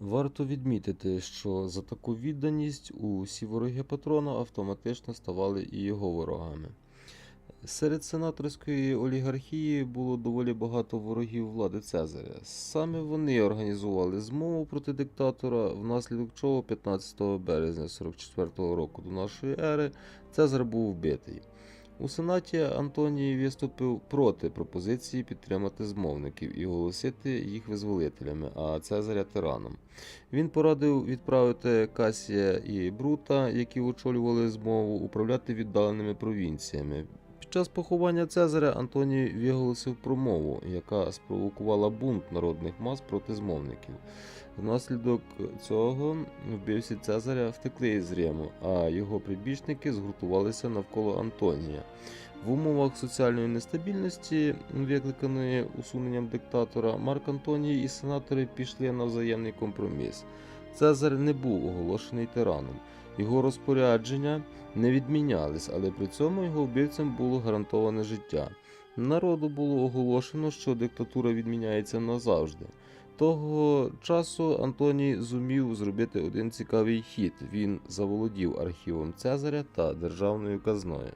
Варто відмітити, що за таку відданість усі вороги патрона автоматично ставали і його ворогами. Серед сенаторської олігархії було доволі багато ворогів влади Цезаря. Саме вони організували змову проти диктатора, внаслідок чого 15 березня 44 року до нашої ери Цезар був вбитий. У Сенаті Антоній виступив проти пропозиції підтримати змовників і оголосити їх визволителями, а Цезаря тираном. Він порадив відправити Касія і Брута, які очолювали змову, управляти віддаленими провінціями. Під час поховання Цезаря Антоній виголосив промову, яка спровокувала бунт народних мас проти змовників. Внаслідок цього вбивці Цезаря втекли із Риму, а його прибічники згуртувалися навколо Антонія. В умовах соціальної нестабільності, викликаної усуненням диктатора, Марк Антоній і сенатори пішли на взаємний компроміс. Цезар не був оголошений тираном. Його розпорядження не відмінялись, але при цьому його вбивцям було гарантоване життя. Народу було оголошено, що диктатура відміняється назавжди. Того часу Антоній зумів зробити один цікавий хід. Він заволодів архівом Цезаря та державною казною.